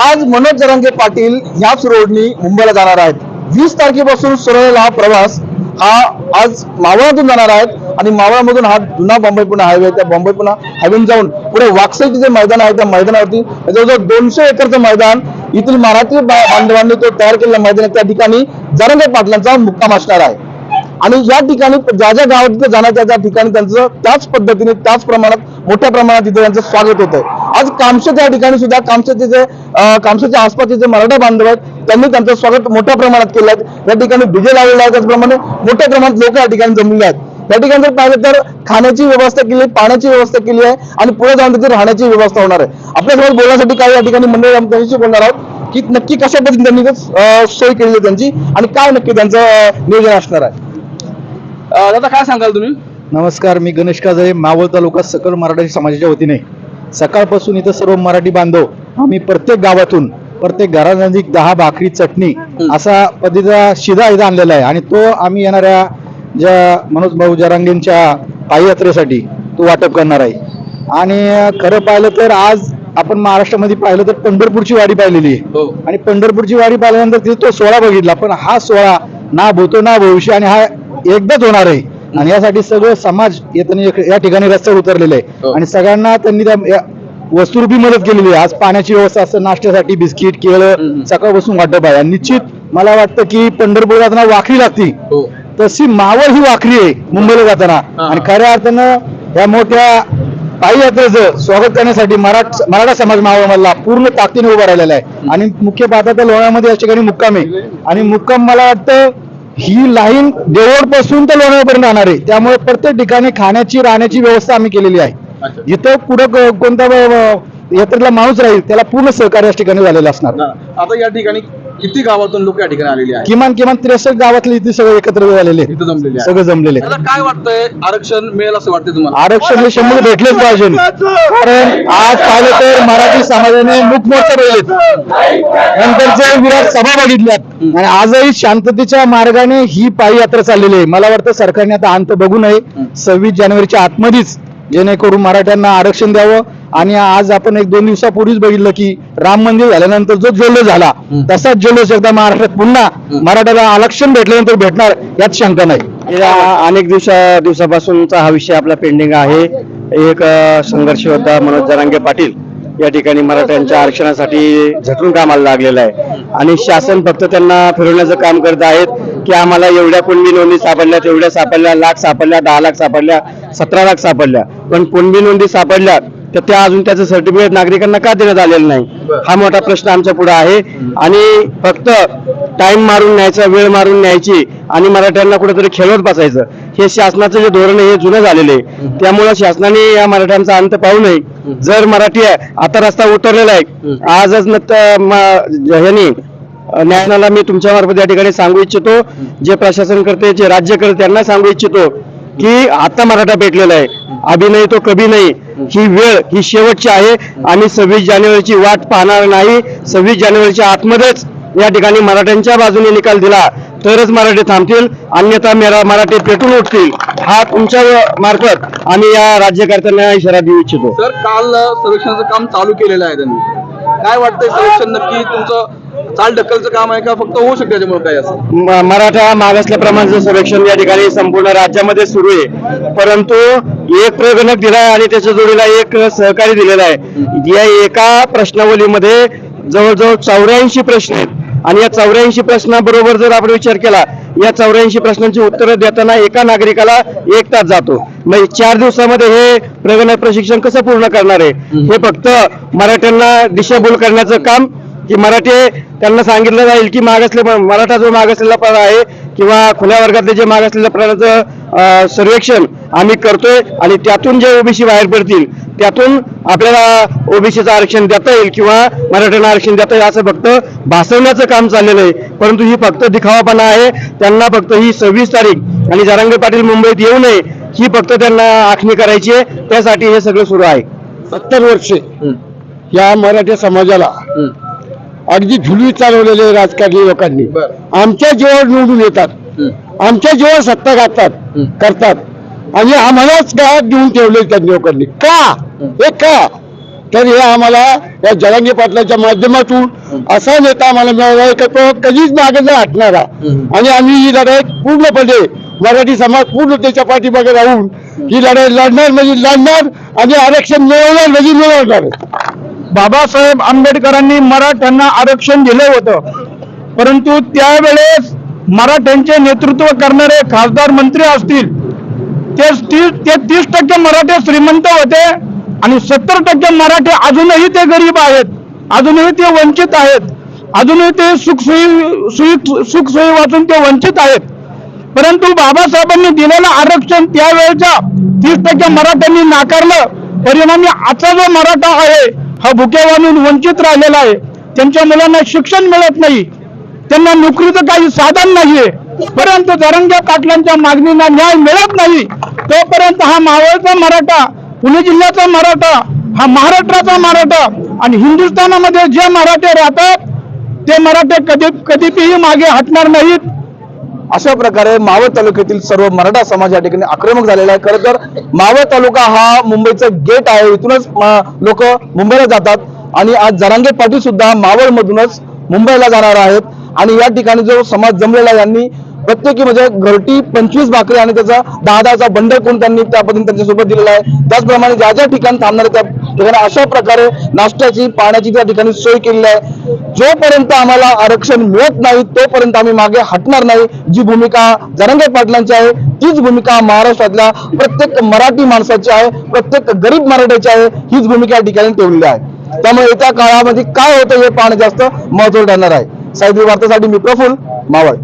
आज मनोज जरांगे पाटील ह्याच रोडनी मुंबईला जाणार आहेत. वीस तारखेपासून सुरू झालेला हा प्रवास हा आज मावळातून जाणार आहेत आणि मावळामधून हा जुना बॉम्बे पुणे हायवे त्या बॉम्बे पुणे हायवेन जाऊन पुढे वाकसाईचे जे मैदान आहे त्या मैदानावरती जवळजवळ दोनशे एकरचं मैदान येथील मराठी बांधवांनी तो तयार केलेलं मैदान त्या ठिकाणी जरंगे पाटलांचा मुक्काम असणार आहे. आणि या ठिकाणी ज्या ज्या गावात जाणार त्या त्या ठिकाणी त्यांचं त्याच पद्धतीने त्याच प्रमाणात मोठ्या प्रमाणात तिथे त्यांचं स्वागत होत. आहे आज कामशेत या ठिकाणी सुद्धा कामशेचे जे कामशेच्या आसपासचे जे मराठा बांधव आहेत त्यांनी त्यांचं स्वागत मोठ्या प्रमाणात केलं आहे. या ठिकाणी डीजे लावलेला आहे त्याचप्रमाणे मोठ्या प्रमाणात लोक या ठिकाणी जमलेले आहेत. त्या ठिकाणी जर पाहिलं तर खाण्याची व्यवस्था केली आहे पाण्याची व्यवस्था केली आहे आणि पुढे जाऊन तिथे राहण्याची व्यवस्था होणार आहे. आपल्यासोबत बोलण्यासाठी काही या ठिकाणी मंडळी आमच्याशी बोलणार आहोत की नक्की कशा पद्धतीने त्यांनी सोय केली आहे त्यांची आणि काय नक्की त्यांचं नियोजन असणार आहे. अं, दादा काय सांगाल तुम्ही? नमस्कार मी गणेश काजळे मावळ तालुका सकल मराठी समाजाच्या वतीने. सकाळपासून इथं सर्व मराठी बांधव आम्ही प्रत्येक गावातून प्रत्येक घरानजीक दहा भाकरी चटणी असा पद्धतीचा शिदा इथं आणलेला आहे. आणि तो आम्ही येणाऱ्या ज्या मनोज भाऊ जरांगेंच्या पाययात्रेसाठी तो वाटप करणार आहे. आणि खरं पाहिलं तर आज आपण महाराष्ट्रामध्ये पाहिलं तर पंढरपूरची वाडी पाहिलेली आहे. हो. आणि पंढरपूरची वाडी पाहिल्यानंतर तिथे तो सोहळा बघितला पण हा सोहळा ना भूतो ना भविष्य आणि हा एकदाच होणार आहे. आणि यासाठी सगळं समाज येताना या ठिकाणी रस्त्यावर उतरलेले आहे. हो. आणि सगळ्यांना त्यांनी त्या वस्तुरूपी मदत केलेली आहे. आज पाण्याची व्यवस्था असतं नाश्त्यासाठी बिस्किट केळं. सकाळपासून वाटप आहे. आणि निश्चित मला वाटतं की पंढरपूर जाताना वाखरी लागती. हो. तशी मावळ ही वाखरी आहे मुंबईला जाताना. आणि खऱ्या अर्थानं या मोठ्या यात्रेचं स्वागत करण्यासाठी मराठ मराठा समाज मावळमधला पूर्ण ताकदीने उभा राहिलेला आहे. आणि मुख्य पाहता तर लोण्यामध्ये या ठिकाणी मुक्काम आहे. आणि मुक्काम मला वाटतं ही लाईन देवडपासून तर लोणावळापर्यंत राहणार आहे. त्यामुळे प्रत्येक ठिकाणी खाण्याची राहण्याची व्यवस्था आम्ही केलेली आहे. जिथं पुढं कोणता यात्रेला माणूस राहील त्याला पूर्ण सहकार्य या ठिकाणी झालेलं असणार. आता या ठिकाणी किती गावातून लोक या ठिकाणी आलेली आहेत? किमान किमान त्रेसष्ट गावातले इथे सगळे एकत्र झालेले आहेत. इथं जमलेली आहे सगळे जमलेले. आता काय वाटतंय? आरक्षण मिळेल असं वाटतंय तुम्हाला? आरक्षण हे शंभर भेटलेच पाहिजे. कारण आज पाहिलं तर मराठी समाजाने मुख मोर्चा बघितलेत. नंतरचे विराट सभा बघितल्यात. आणि आजही शांततेच्या मार्गाने ही पायी यात्रा चाललेली आहे. मला वाटतं सरकारने आता अंत बघू नये. सव्वीस जानेवारीच्या आतमध्येच जेणेकरून मराठ्यांना आरक्षण द्यावं. आणि आज आपण एक दोन दिवसापूर्वीच बघितलं की राम मंदिर झाल्यानंतर जो जल्लोष झाला तसाच जल्लोष एकदा महाराष्ट्रात पुन्हा मराठ्याला आरक्षण भेटल्यानंतर भेटणार यात शंका नाही. गेल्या अनेक दिवसा दिवसापासूनचा हा विषय आपला पेंडिंग आहे. एक संघर्ष योद्धा मनोज जरांगे पाटील या ठिकाणी मराठ्यांच्या आरक्षणासाठी झटून कामाला लागलेला आहे. आणि शासन फक्त त्यांना फिरवण्याचं काम करत आहेत की आम्हाला एवढ्या कुणबी नोंदी सापडल्या तेवढ्या सापडल्या लाख सापडल्या दहा लाख सापडल्या सतरा लाख सापडल्या. पण कुणबी नोंदी सापडल्या तर त्या अजून त्याचं सर्टिफिकेट नागरिकांना का देण्यात आलेलं नाही? हा मोठा प्रश्न आमच्या पुढे आहे. आणि फक्त टाइम मारून न्यायचा वेळ मारून न्यायची आणि मराठ्यांना कुठेतरी खेळवत बसायचं. हे शासनाचं जे धोरण आहे हे जुनं झालेलं आहे. त्यामुळं शासनाने या मराठ्यांचा अंत पाहू नये. जर मराठी आता रस्ता उतरलेला आहे. आजच ह्यांनी न्यायालयाला मी तुमच्या मार्फत या ठिकाणी सांगू इच्छितो. जे प्रशासन करते जे राज्य करते त्यांना सांगू इच्छितो की आता मराठा पेटलेला आहे. अभिनय तो कभी नाही। ही वेळ ही शेवटची आहे आम्ही सव्वीस जानेवारीची वाट पाहणार नाही. सव्वीस जानेवारीच्या आतमध्येच या ठिकाणी मराठ्यांच्या बाजूने निकाल दिला. तरच मराठी थांबतील अन्यथा मेरा मराठी पेटून उठतील. हा तुमच्या मार्फत आम्ही या राज्यकर्त्यांना इशारा देऊ इच्छितो. सर काल संरक्षणाचं सर्वेक्षणाचं काम चालू केलेलं आहे त्यांनी. काय वाटतंय सर्वेक्षण नक्की तुमचं चाल ढकलचं काम आहे का? फक्त होऊ शकते त्याच्यामुळे काय असं? म- मराठा मागासल्याप्रमाणेचं सर्वेक्षण या ठिकाणी संपूर्ण राज्यामध्ये सुरू आहे. परंतु एक प्रगणक दिला आहे आणि त्याच्या जोडीला एक सहकारी दिलेला आहे. या एका प्रश्नावलीमध्ये जवळजवळ चौऱ्याऐंशी प्रश्न आहेत. आणि या चौऱ्याऐंशी प्रश्नाबरोबर जर आपण विचार केला या चौऱ्याऐंशी प्रश्नांची उत्तरं देताना एका नागरिकाला एक तास जातो. मग चार दिवसामध्ये हे प्रगणक प्रशिक्षण कसं पूर्ण करणार आहे? हे फक्त मराठ्यांना दिशाभूल करण्याचं काम की मराठी त्यांना सांगितलं जाईल की मागासले मराठा जो मागासलेला प्राण आहे किंवा खुल्या वर्गातले जे मागासलेल्या प्राण्याचं सर्वेक्षण आम्ही करतोय आणि त्यातून जे ओबीसी बाहेर पडतील त्यातून आपल्याला ओबीसीचं आरक्षण देता येईल किंवा मराठ्यांना आरक्षण देता येईल असं फक्त भासवण्याचं काम चाललेलं आहे. परंतु ही फक्त दिखावापणा आहे. त्यांना फक्त ही सव्वीस तारीख आणि जरांगे पाटील मुंबईत येऊ नये ही फक्त त्यांना आखणी करायची आहे. त्यासाठी हे सगळं सुरू आहे. सत्तर वर्षे या मराठी समाजाला अगदी झुलवी चालवलेले राजकारणी लोकांनी. आमच्या जीवावर निवडून येतात. आमच्या जीवावर सत्ता गाठतात करतात. आणि आम्हालाच गावात घेऊन ठेवले त्या लोकांनी. का? हे. का? तर हे आम्हाला या जरांगे पाटलाच्या माध्यमातून असा नेता आम्हाला मिळाला का तो कधीच मागे नाही हटणारा. आणि आम्ही ही लढाई पूर्णपणे मराठी समाज पूर्ण त्याच्या पाठीमागे राहून ही लढाई लढणार म्हणजे लढणार आणि आरक्षण मिळवणार म्हणजे मिळवणार. बाबासाहेब आंबेडकरांनी मराठ्यांना आरक्षण दिलं होतं. परंतु त्यावेळेस मराठ्यांचे नेतृत्व करणारे खासदार मंत्री असतील. ते तीस ते तीस टक्के मराठे श्रीमंत होते आणि सत्तर टक्के मराठे अजूनही ते गरीब आहेत. अजूनही ते वंचित आहेत. अजूनही ते सुखसोयी सुई सुखसोयी वाचून ते वंचित आहेत. परंतु बाबासाहेबांनी दिलेलं आरक्षण त्यावेळेच्या तीस टक्के मराठ्यांनी नाकारलं. परिणामी आजचा जो मराठा आहे हा भुक्यावानून वंचित राहिलेला आहे. त्यांच्या मुलांना शिक्षण मिळत नाही. त्यांना नोकरीचं काही साधन नाहीये. परंतु धरंग्या पाटलांच्या मागणीला न्याय मिळत नाही. तोपर्यंत हा मावळचा मराठा पुणे जिल्ह्याचा मराठा हा महाराष्ट्राचा मराठा आणि हिंदुस्थानामध्ये जे मराठे राहतात ते मराठे कधी कधीही मागे हटणार नाहीत. अशा प्रकारे मावळ तालुक्यातील सर्व मराठा समाज या ठिकाणी आक्रमक झालेला आहे. खरं तर मावळ तालुका हा मुंबईचं गेट आहे. इथूनच लोक मुंबईला जातात. आणि आज जरांगे पाटील सुद्धा मावळ मधूनच मुंबईला जाणार आहेत. आणि या ठिकाणी जो समाज जमलेला आहे, यांनी प्रत्येकी म्हणजे घरटी पंचवीस भाकरी आणि त्याचा दहा दहाचा बंडल कोण त्यांनी त्या पद्धतीने त्यांच्यासोबत दिलेला आहे. त्याचप्रमाणे ज्या ज्या ठिकाणी थांबणार त्या ठिकाणी अशा प्रकारे नाश्त्याची पाण्याची त्या ठिकाणी सोय केलेली आहे. जोपर्यंत आम्हाला आरक्षण मिळत नाही तोपर्यंत आम्ही मागे हटणार नाही. जी भूमिका जरंगे पाटलांची आहे तीच भूमिका महाराष्ट्रातल्या प्रत्येक मराठी माणसाची आहे प्रत्येक गरीब मराठ्याची आहे हीच भूमिका या ठिकाणी ठेवलेली आहे. त्यामुळे येत्या काळामध्ये काय होतं हे पाहणं जास्त महत्त्व ठरणार आहे. साहित्य वार्तासाठी मी प्रफुल मावळ.